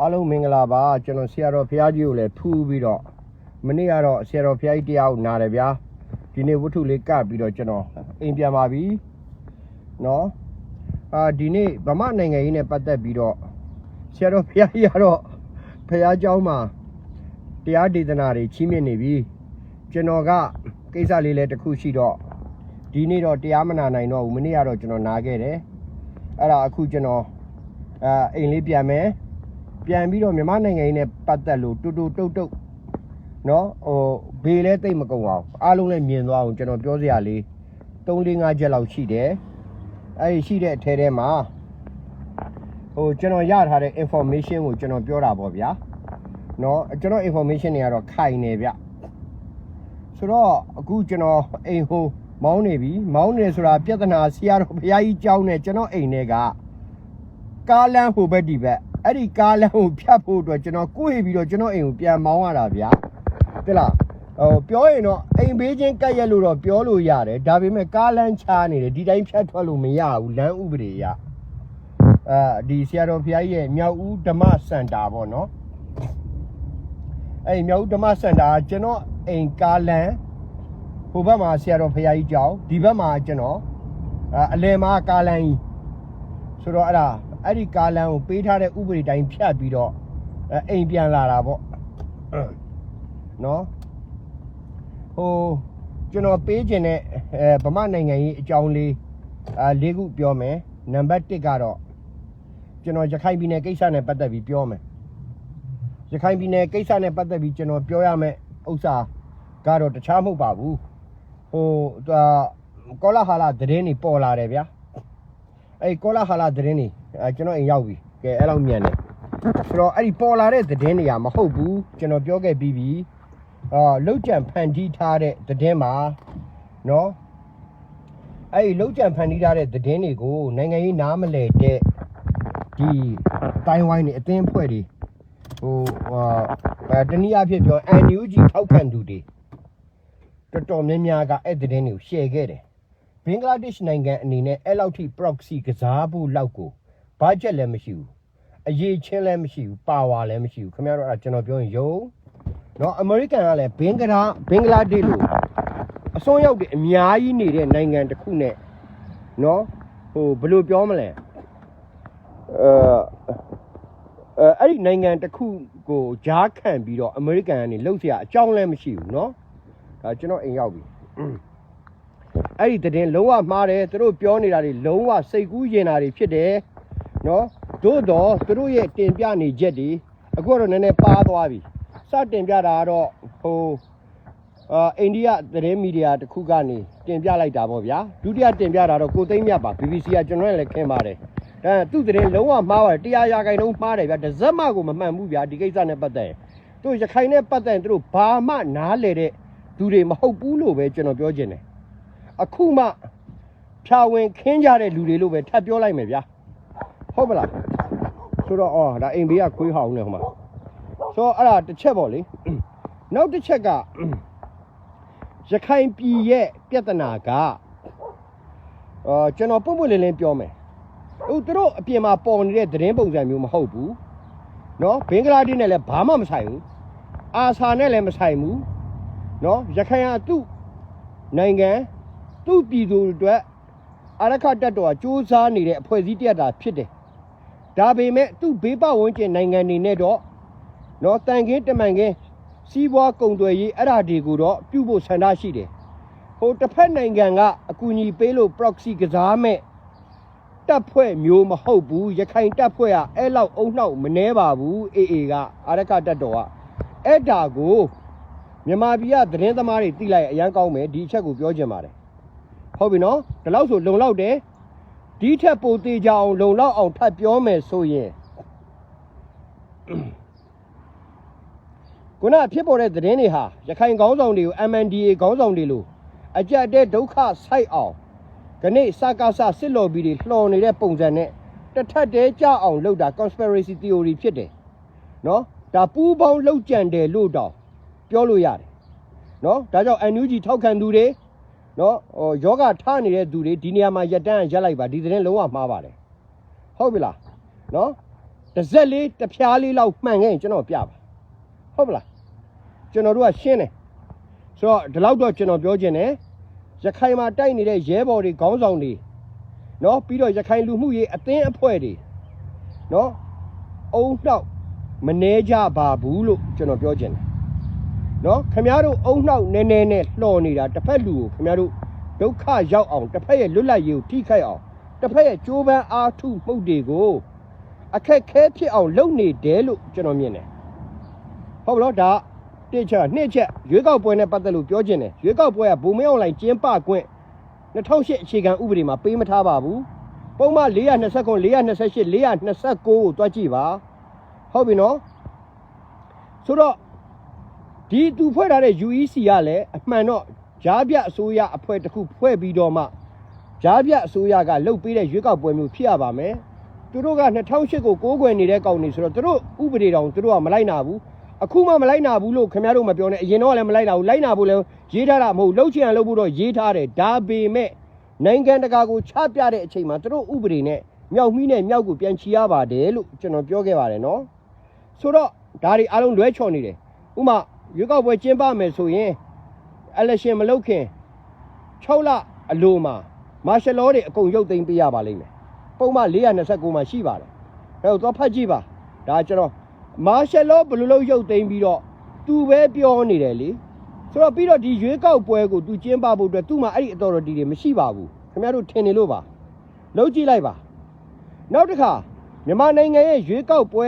အားလုံးမင်္ဂလာပါကျွန်တော်ဆရာတော်ဘုရားကြီးကိုလည်းဖူးပြီးတော့မနေ့ကတော့ဆရာတော်ဘုရားကြီးတရားကိုနားတယ်ဗျာဒီနေ့ဝတ္ထုလေးကပ်ပြီးတော့ကျွန်တော်အိမ်ပြန်ပါပြီနော်အာဒီနေ့ဗမာနိုင်ငံရေးနဲ့ပတ်သက်ပြီးတော့ဆရာတော်ဘုရားကြီးကတော့ဘုရားကျောင်းမှာတရားဒေသနာတွေချီးမြှင့်နေပြီကျွန်တော်ကကိစ္စလေးလည်းတစ်ခုရှိတော့ဒီနေ့တော့တရားမနာနိုင်တော့ဘူးမနေ့ကတော့ကျွန်တော်နားခဲ့တယ်အဲ့ဒါအခုကျွန်တော် အာအိမ်လေးပြန်မယ်ပြန်ပြီးတော့မြန်မာနိုင်ငံရေးနဲ့ပတ်သက်လို့တူတူတုတ်တုတ်နော်ဟိုဘေးလဲတိတ်မကုံအောင်အားလုံးလည်းမြင်သွားအောင်ကျွန်တော်ပြောစရာလေး3 4 5ချက်လောက်ရှိတယ်အဲ့ဒီရှိတဲ့အထဲထဲမှာဟိုကျွန်တော်ရထားတဲ့ information ကိုကျွန်တော်ပြောတာပေါ့ဗျာနော်ကျွန်တော် information တွေကတော့ခိုင်နေဗျဆိုတော့အခုကျွန်တော်အိမ်ဟိုမောင်းနေပြီမောင်းနေဆိုတာပြဿနာဆရာတော်ဘုရားကြီးကြောင်းနဲ့ကျွန်တော်အိမ်ထဲက ကားလမ်းဟိုဘက်ဒီဘက်အဲ့ဒီကားလမ်းကိုဖြတ်ဖို့အတွက်ကျွန်တော်ကိုယ်ပြီးတော့ကျွန်တော်အိမ်ကိုပြန်မောင်းရတာဗျာတိလားဟိုပြောရင်တော့အိမ်ဘေးချင်းကတ်ရက်လို့တော့ပြောလို့ရတယ်ဒါပေမဲ့ကားလမ်းချားနေတယ်ဒီတိုင်းဖြတ်ထွက်လို့မရဘူးလမ်းဥပဒေရအဲဒီဆရာတော်ဘုရားကြီးရဲ့မြောက်ဦးဓမ္မစင်တာပေါ့နော်အဲ့ဒီမြောက်ဦးဓမ္မစင်တာကကျွန်တော်အိမ်ကားလမ်းဟိုဘက်မှာဆရာတော်ဘုရားကြီးကြောင်းဒီဘက်မှာကျွန်တော်အာအလယ်မှာကားလမ်းကြီးဆိုတော့အဲ့ဒါ အဲ့ဒီကားလမ်းကိုပေးထားတဲ့ဥပဒေတိုင်းဖြတ်ပြီးတော့အဲအိမ်ပြန်လာတာပေါ့နော်ဟိုကျွန်တော်ပေးခြင်းတဲ့အဲဗမာနိုင်ငံရေးအကြောင်းလေးအာလေးခုပြောမယ်နံပါတ်1ကတော့ကျွန်တော်ရခိုင်ပြည်နယ်ကိစ္စနဲ့ပတ်သက်ပြီးပြောမယ်ရခိုင်ပြည်နယ်ကိစ္စနဲ့ပတ်သက်ပြီးကျွန်တော်ပြောရမယ်ဥစ္စာကတော့တခြားမဟုတ်ပါဘူးဟိုကောလာဟာလာသတင်းတွေပေါ်လာတယ်ဗျာအဲ့ကောလာဟာလာသတင်းတွေ အဲကျွန်တော်အိမ်ရောက်ပြီကဲအဲ့လောက်မြန်တယ်ဆိုတော့အဲ့ဒီပေါ်လာတဲ့သတင်းတွေကမဟုတ်ဘူးကျွန်တော်ပြောခဲ့ပြီးပြီအာလောက်ကြံဖန်တီးထားတဲ့သတင်းမှာနော်အဲ့ဒီလောက်ကြံဖန်တီးထားတဲ့သတင်းတွေကိုနိုင်ငံရေးနားမလဲတဲ့ဒီတိုင်းဝိုင်းနေအသင်းအဖွဲ့တွေဟိုဟာတနည်းအားဖြင့်ပြော NUG ထောက်ခံသူတွေတော်တော်များများကအဲ့ဒီသတင်းတွေကို share ခဲ့တယ်ဘင်္ဂလားဒေ့ရှ်နိုင်ငံအနေနဲ့အဲ့လောက်ထိ proxy ကစားဖို့လောက်ကို ဘတ်ဂျက်လည်းမရှိဘူးအရေးချင်းလည်းမရှိဘူးပါဝါလည်းမရှိဘူးခင်ဗျားတို့အဲ့ဒါကျွန်တော်ပြောရင်ယုံနော်အမေရိကန်ကလည်းဘင်္ဂလားဘင်္ဂလားဒေ့ရှ်လို့အစွန်းရောက်တွေအများကြီးနေတဲ့နိုင်ငံတစ်ခုနဲ့နော်ဟိုဘယ်လိုပြောမလဲအဲအဲအဲ့ဒီနိုင်ငံတစ်ခုကိုဂျားခံပြီးတော့အမေရိကန်ကနေလှုပ်เสียအကြောင်းလည်းမရှိဘူးเนาะဒါကျွန်တော်အိမ်ရောက်ပြီ အဲ့ဒီသတင်းလုံးဝမှားတယ်သူတို့ပြောနေတာတွေလုံးဝစိတ်ကူးရင်တာတွေဖြစ်တယ် နော်သို့တော့သူတို့ရဲ့တင်ပြနေချက်တွေအခုတော့နည်းနည်းပါသွားပြီစတင်ပြတာကတော့ဟိုအာအိန္ဒိယသတင်းမီဒီယာတစ်ခုကနေတင်ပြလိုက်တာပေါ့ဗျာဒုတိယတင်ပြတာတော့ကိုသိန်းမြတ်ပါ BBC ကကျွန်တော်လည်းခင်ပါတယ်ဒါသူ့သတင်းလုံးဝမှားပါတယ်တရားရာခိုင်နှုန်းမှားတယ်ဗျာတစ်စက်မှကိုမမှန်ဘူးဗျာဒီကိစ္စနဲ့ပတ်သက်ရင်သူရခိုင်နဲ့ပတ်သက်ရင်သူတို့ဘာမှနားလေတဲ့သူတွေမဟုတ်ဘူးလို့ပဲကျွန်တော်ပြောချင်တယ်အခုမှဖြာဝင်ခင်းကြတဲ့လူတွေလို့ပဲထပ်ပြောလိုက်မယ်ဗျာ ဟုတ်မလားဆိုတော့အော်ဒါအိမ်ဘေးကခွေးဟောင်းနေဟိုမှာဆိုတော့အဲ့ဒါတစ်ချက်ပေါ့လေနောက်တစ်ချက်ကရခိုင်ပြည်ရဲ့ပြဿနာကအာကျွန်တော်ပွန့်ပွန့်လင်းလင်းပြောမယ်ဟိုသူတို့အပြင်မှာပေါ်နေတဲ့သတင်းပုံစံမျိုးမဟုတ်ဘူးနော်ဘင်္ဂလားဒေ့ရှ်နဲ့လည်းဘာမှမဆိုင်ဘူးအာဆာနဲ့လည်းမဆိုင်ဘူးနော်ရခိုင်ဟာသူ့နိုင်ငံသူ့ပြည်သူတွေအတွက်အရခတ်တက်တော်ကစူးစမ်းနေတဲ့အဖွဲ့အစည်းတရတာဖြစ်တယ် ဒါပေမဲ့သူ့ဘေးပဝန်းကျင်နိုင်ငံတွေနဲ့တော့နော်တန်ခင်းတမန်ခင်းစီးပွားကုန်သွယ်ရေးအဲ့ဒါတွေကိုတော့ပြုဖို့ဆန္ဒရှိတယ်။ဟိုတစ်ဖက်နိုင်ငံကအကူအညီပေးလို့ proxy ကစားမဲ့တပ်ဖွဲ့မျိုးမဟုတ်ဘူးရခိုင်တပ်ဖွဲ့ကအဲ့လောက်အုံနှောက်မနှဲပါဘူးအေးအေးကအရခတက်တော်ကအဲ့ဒါကိုမြန်မာပြည်ကသတင်းသမားတွေသိလိုက်ရင်အရန်ကောင်းမယ်ဒီအချက်ကိုပြောချင်ပါတယ်ဟုတ်ပြီနော်ဒီလောက်ဆိုလုံလောက်တယ် ဒီထက်ပိုသေးကြအောင်လုံလောက်အောင်ထပ်ပြောမယ်ဆိုရင်ခုနဖြစ်ပေါ်တဲ့သတင်းတွေဟာရခိုင်ခေါင်းဆောင်တွေကို MNDA ခေါင်းဆောင်တွေလို့အကြက်တဲ့ဒုက္ခဆိုက်အောင်ခဏစကားဆစစ်လော်ဘီတွေလှော်နေတဲ့ပုံစံနဲ့တစ်ထက်တည်းကြအောင်လုပ်တာ conspiracy theory ဖြစ်တယ်နော်ဒါပူးပေါင်းလှုပ်ကြံတယ်လို့တောင်ပြောလို့ရတယ်နော်ဒါကြောင့် NUG ထောက်ခံသူတွေ နော်ဟိုယောဂထားနေတဲ့သူတွေဒီနေရာမှာရက်တန်းရက်လိုက်ပါဒီသတင်းလုံးဝမှားပါတယ်ဟုတ်ပြီလားနော်တစ်စက်လေးတစ်ဖြားလေးလောက်မှန်ခဲ့ရင်ကျွန်တော်ပြပါဟုတ်ပလားကျွန်တော်တို့ကရှင်းတယ်ဆိုတော့ဒီလောက်တော့ကျွန်တော်ပြောချင်တယ်ရခိုင်မှာတိုက်နေတဲ့ရဲဘော်တွေခေါင်းဆောင်တွေနော်ပြီးတော့ရခိုင်လူမှုရေးအသင်းအဖွဲ့တွေနော်အုံနောက်မနှဲကြပါဘူးလို့ကျွန်တော်ပြောချင်တယ် နော်ခမရတို့အုံနောက်နည်းနည်းနဲ့လှော်နေတာတစ်ဖက်လူကိုခမရတို့ဒုက္ခရောက်အောင်တစ်ဖက်ရဲ့လွတ်လပ်ရေးကိုထိခိုက်အောင်တစ်ဖက်ရဲ့ကြိုးပမ်းအားထုမှုတ်တွေကိုအခက်ခဲဖြစ်အောင်လုပ်နေတယ်လို့ကျွန်တော်မြင်တယ်ဟုတ်ပါတော့ဒါတစ်ချက်နှစ်ချက်ရွေးကောက်ပွဲနဲ့ပတ်သက်လို့ပြောချင်တယ်ရွေးကောက်ပွဲကဗိုလ်မဲအွန်လိုင်းကျင်းပခွင့်2008အခြေခံဥပဒေမှာပေးမထားပါဘူးပုံမှန်429 428 429ကိုတွားကြည့်ပါဟုတ်ပြီနော်ဆိုတော့ ဒီသူဖွဲ့ထားတဲ့ UEC ကလည်းအမှန်တော့ဂျားပြအစိုးရအဖွဲ့တစ်ခုဖွဲ့ပြီးတော့မှဂျားပြအစိုးရကလှုပ်ပေးတဲ့ရွေးကောက်ပွဲမျိုးဖြစ်ရပါမယ်သူတို့က2008ကိုကိုးကွယ်နေတဲ့ကောင်တွေဆိုတော့သူတို့ဥပဒေတောင်သူတို့ကမလိုက်နာဘူးအခုမှမလိုက်နာဘူးလို့ခင်ဗျားတို့မပြောနဲ့အရင်တော့လည်းမလိုက်နာဘူးလိုက်နာဖို့လည်းရေးထားတာမဟုတ်လှုပ်ချင်အောင်လှုပ်ဖို့တော့ရေးထားတယ်ဒါပေမဲ့နိုင်ငံတကာကိုချပြတဲ့အချိန်မှာသူတို့ဥပဒေနဲ့မြောက်မီးနဲ့မြောက်ကိုပြန်ချီရပါတယ်လို့ကျွန်တော်ပြောခဲ့ပါတယ်နော်ဆိုတော့ဒါတွေအားလုံးလွဲချော်နေတယ်ဥမာ ရွေးကောက်ပွဲကျင်းပမယ်ဆိုရင် election မလုပ်ခင်6လအလိုမှာမာရှယ်လောတွေအကုန်ရုပ်သိမ်းပေးရပါလိမ့်မယ်ပုံမှန်429မှာရှိပါတယ်။အဲတော့သွားဖတ်ကြည့်ပါ။ဒါကျွန်တော်မာရှယ်လောဘယ်လိုလုပ်ရုပ်သိမ်းပြီးတော့သူပဲပြောနေတယ်လေ။ဆိုတော့ပြီးတော့ဒီရွေးကောက်ပွဲကိုသူကျင်းပဖို့အတွက်သူ့မှာအဲ့ဒီ authority တွေမရှိပါဘူး။ခင်ဗျားတို့ထင်နေလို့ပါ။လုံးကြည့်လိုက်ပါ။နောက်တစ်ခါမြန်မာနိုင်ငံရဲ့ရွေးကောက်ပွဲ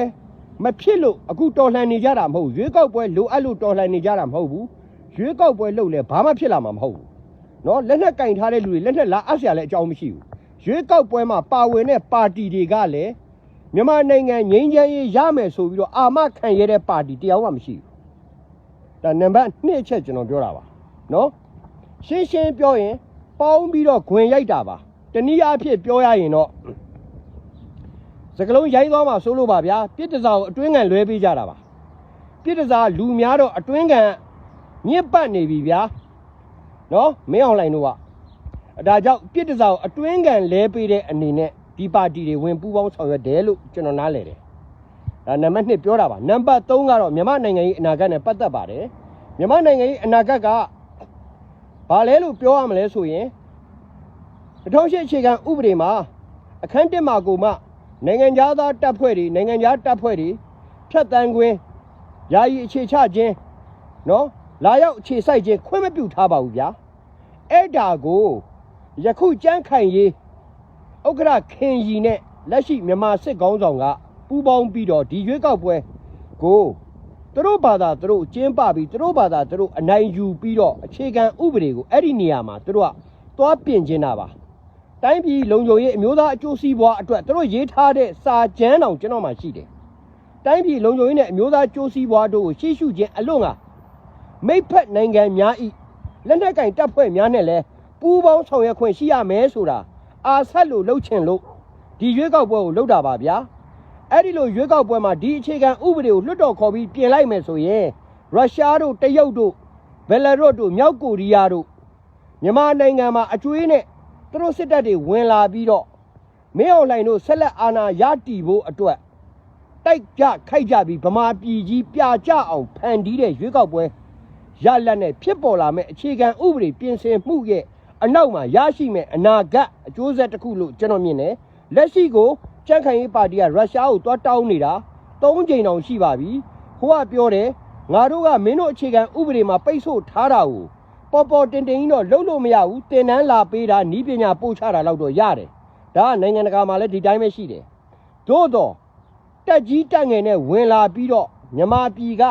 မဖြစ်လို့အခုတော်လှန်နေကြတာမဟုတ်ဘူး။ရွေးကောက်ပွဲလိုအပ်လို့တော်လှန်နေကြတာမဟုတ်ဘူး။ရွေးကောက်ပွဲလုပ်လဲဘာမှဖြစ်လာမှာမဟုတ်ဘူး။နော်လက်နက်ကင်ထားတဲ့လူတွေလက်နက်လာအပ်เสียလဲအကြောင်းမရှိဘူး။ ရွေးကောက်ပွဲမှာပါဝင်တဲ့ပါတီတွေကလည်းမြန်မာနိုင်ငံငြိမ်းချမ်းရေးရမယ်ဆိုပြီးတော့အာမခံရတဲ့ပါတီတရားမှမရှိဘူး။ဒါနံပါတ်2အချက်ကျွန်တော်ပြောတာပါ။နော်။ရှင်းရှင်းပြောရင်ပေါင်းပြီးတော့ခွင်ရိုက်တာပါ။တနည်းအားဖြင့်ပြောရရင်တော့ စကလုံးရိုင်းသွားမှဆိုလို့ပါဗျာ။ပြစ်တစားကိုအတွင်းကန်လွဲပေးကြတာပါ။ပြစ်တစားလူများတော့အတွင်းကန်ညစ်ပတ်နေပြီဗျာ။နော်မင်းအောင်လှိုင်တို့ကဒါကြောင့်ပြစ်တစားကိုအတွင်းကန်လဲပေးတဲ့အနေနဲ့ဒီပါတီတွေဝင်ပူးပေါင်းဆောင်ရွက်တယ်လို့ကျွန်တော်နားလည်တယ်။ဒါနံပါတ်1ပြောတာပါ။နံပါတ်3ကတော့မြန်မာနိုင်ငံရေးအနာဂတ်နဲ့ပတ်သက်ပါတယ်။မြန်မာနိုင်ငံရေးအနာဂတ်ကဘာလဲလို့ပြောရမလဲဆိုရင်2008အခြေခံဥပဒေမှာအခန်း1မှာကိုမှ နိုင်ငံသားသားတပ်ဖွဲ့တွေနိုင်ငံသားတပ်ဖွဲ့တွေဖြတ်တန်းခွင့်ယာယီအခြေချခြင်းနော်လာရောက်အခြေစိုက်ခြင်းခွင့်မပြုထားပါဘူးဗျာ။အဲ့ဒါကိုယခုကြမ်းခိုင်ရေးဥက္ကရာခင်ရီနဲ့လက်ရှိမြန်မာစစ်ကောင်းဆောင်ကပူးပေါင်းပြီးတော့ဒီရွေးကောက်ပွဲကိုသူတို့ဘာသာသူတို့ကျင်းပပြီးသူတို့ဘာသာသူတို့အနိုင်ယူပြီးတော့အခြေခံဥပဒေကိုအဲ့ဒီနေရာမှာသူတို့ကသွားပြင်ကျင်တာပါ တိုင်းပြည်လုံခြုံရေးအမျိုးသားအကျိုးစီးပွားအတွက်သူတို့ရေးထားတဲ့စာကြမ်းတောင်ကျွန်တော်မှရှိတယ်တိုင်းပြည်လုံခြုံရေးနဲ့အမျိုးသားအကျိုးစီးပွားတို့ကိုရှေ့ရှုခြင်းအလွန်ကမိတ်ဖက်နိုင်ငံများဤလက်နက်ကင်တပ်ဖွဲ့များနဲ့လည်းပူးပေါင်းဆောင်ရွက်ခွင့်ရှိရမယ်ဆိုတာအာဆက်လို့လှုပ်ချင်လို့ဒီရွေးကောက်ပွဲကိုလှုပ်တာပါဗျာအဲ့ဒီလိုရွေးကောက်ပွဲမှာဒီအခြေခံဥပဒေကိုလွှတ်တော်ခေါ်ပြီးပြင်လိုက်မယ်ဆိုရင်ရုရှားတို့တရုတ်တို့ဘယ်လာရုစ်တို့မြောက်ကိုရီးယားတို့မြန်မာနိုင်ငံမှာအကျွေးနဲ့ သူတို့စစ်တပ်တွေဝင်လာပြီးတော့မင်းအောင်လှိုင်တို့ဆက်လက်အာဏာရတည်ဖို့အတွက်တိုက်ကြခိုက်ကြပြီးဗမာပြည်ကြီးပြကြအောင်ဖန်တီးတဲ့ရွေးကောက်ပွဲရလက်နဲ့ဖြစ်ပေါ်လာမဲ့အခြေခံဥပဒေပြင်ဆင်မှုရဲ့အနောက်မှာရရှိမဲ့အနာဂတ်အကျိုးဆက်တစ်ခုလို့ကျွန်တော်မြင်တယ်လက်ရှိကိုကြံ့ခိုင်ရေးပါတီကရုရှားကိုတွားတောင်းနေတာ၃ချိန်တောင်ရှိပါပြီဟိုကပြောတယ်ငါတို့ကမင်းတို့အခြေခံဥပဒေမှာပိတ်ဆို့ထားတာကို ပေါ်ပေါ်တင်တင်ကြီးတော့လုပ်လို့မရဘူးတင်နန်းလာပေးတာနီးပညာပို့ချတာလောက်တော့ရတယ်ဒါကနိုင်ငံတကာမှာလည်းဒီတိုင်းပဲရှိတယ်သို့တော့တက်ကြီးတက်ငယ်နဲ့ဝင်လာပြီးတော့မြန်မာပြည်က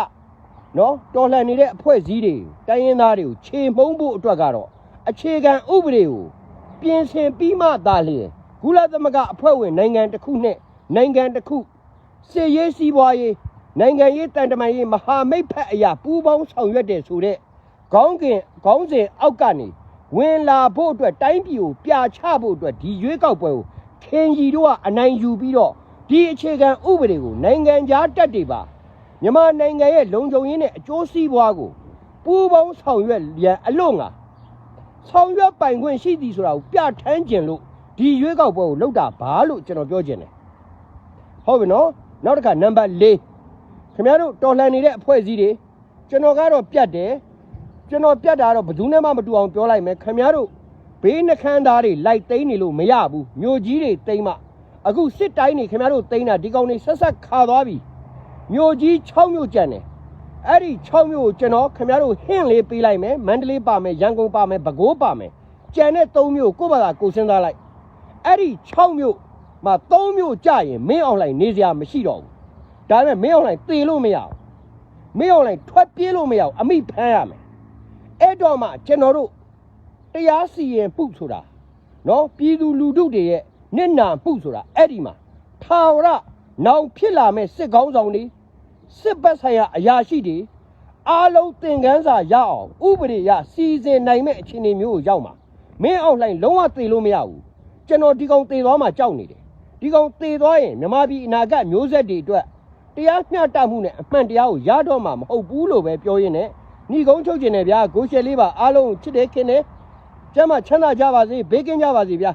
နော်တော်လှန်နေတဲ့အဖွဲ့အစည်းတွေတိုင်းရင်းသားတွေကိုခြေမှုံးဖို့အတွက်ကတော့အခြေခံဥပဒေကိုပြင်ဆင်ပြီးမှသာလျှင်ကုလသမဂ္ဂအဖွဲ့ဝင်နိုင်ငံတစ်ခုနဲ့နိုင်ငံတစ်ခုစစ်ရေးစီးပွားရေးနိုင်ငံရေးတန်တမာရေးမဟာမိတ်ဖက်အရာပူးပေါင်းဆောင်ရွက်တဲ့ဆိုတဲ့ ခေါင်းကင်ခေါင်းစဉ်အောက်ကနေဝင်လာဖို့အတွက်တိုင်းပြည်ကိုပြချဖို့အတွက်ဒီရွေးကောက်ပွဲကိုခင်ကြီးတို့ကအနိုင်ယူပြီးတော့ဒီအခြေခံဥပဒေကိုနိုင်ငံခြားတက်တွေပါမြန်မာနိုင်ငံရဲ့လုံခြုံရေးနဲ့အကျိုးစီးပွားကိုပူးပေါင်းဆောင်ရွက်ရန်အလို့ငါဆောင်ရွက်ပိုင်ခွင့်ရှိသည်ဆိုတာကိုပြဋ္ဌာန်းခြင်းလို့ဒီရွေးကောက်ပွဲကိုလောက်တာဘာလို့ကျွန်တော်ပြောခြင်းတယ်ဟုတ်ပြီနော်နောက်တစ်ခါနံပါတ်၄ခင်ဗျားတို့တော်လှန်နေတဲ့အဖွဲ့အစည်းတွေကျွန်တော်ကတော့ပြတ်တယ် ကျွန်တော်ပြတ်တာတော့ဘယ်သူနဲ့မှမတူအောင်ပြောလိုက်မယ်ခင်ဗျားတို့ဘေးနှခမ်းသားတွေလိုက်သိမ်းနေလို့မရဘူးမြို့ကြီးတွေသိမ်းမှအခုစစ်တိုင်းတွေခင်ဗျားတို့သိမ်းတာဒီကောင်တွေဆက်ဆက်ခါသွားပြီမြို့ကြီး6မြို့ကျန်တယ်အဲ့ဒီ6မြို့ကိုကျွန်တော်ခင်ဗျားတို့ဟင့်လေးပေးလိုက်မယ်မန္တလေးပါမယ်ရန်ကုန်ပါမယ်ပဲခူးပါမယ်ကျန်တဲ့3မြို့ကိုယ့်ဘာသာကိုယ်စဉ်းစားလိုက်အဲ့ဒီ6မြို့မှာ3မြို့ကြရင်မင်းအောင်လှိုင်နေစရာမရှိတော့ဘူးဒါပေမဲ့မင်းအောင်လှိုင်သေလို့မရဘူးမင်းအောင်လှိုင်ထွက်ပြေးလို့မရဘူးအမိဖမ်းရမယ် အဲ့တော့မှကျွန်တော်တို့တရားစီရင်ပုဆိုတာနော်ပြည်သူလူထုတွေရဲ့နစ်နာပုဆိုတာအဲ့ဒီမှာထာဝရနောင်ဖြစ်လာမဲ့စစ်ကောင်းဆောင်တွေစစ်ဘက်ဆိုင်ရာအရာရှိတွေအားလုံးသင်ခန်းစာရအောင်ဥပဒေရစီစဉ်နိုင်မဲ့အခြေအနေမျိုးကိုရောက်မှာမင်းအောင်လှိုင်လုံးဝသေလို့မရဘူးကျွန်တော်ဒီကောင်သေသွားမှကြောက်နေတယ်ဒီကောင်သေသွားရင်မြမပြည်အနာဂတ်မျိုးဆက်တွေအတွက်တရားမျှတမှုနဲ့အမှန်တရားကိုရတော့မှာမဟုတ်ဘူးလို့ပဲပြောရင်းနဲ့ ညီကုန်းချုပ်ကျင်တယ်ဗျာဂိုးရှယ်လေးပါအားလုံးချစ်တယ်ခင်တယ်ကျမ်းမချမ်းသာကြပါစေဘေးကင်းကြပါစေဗျာ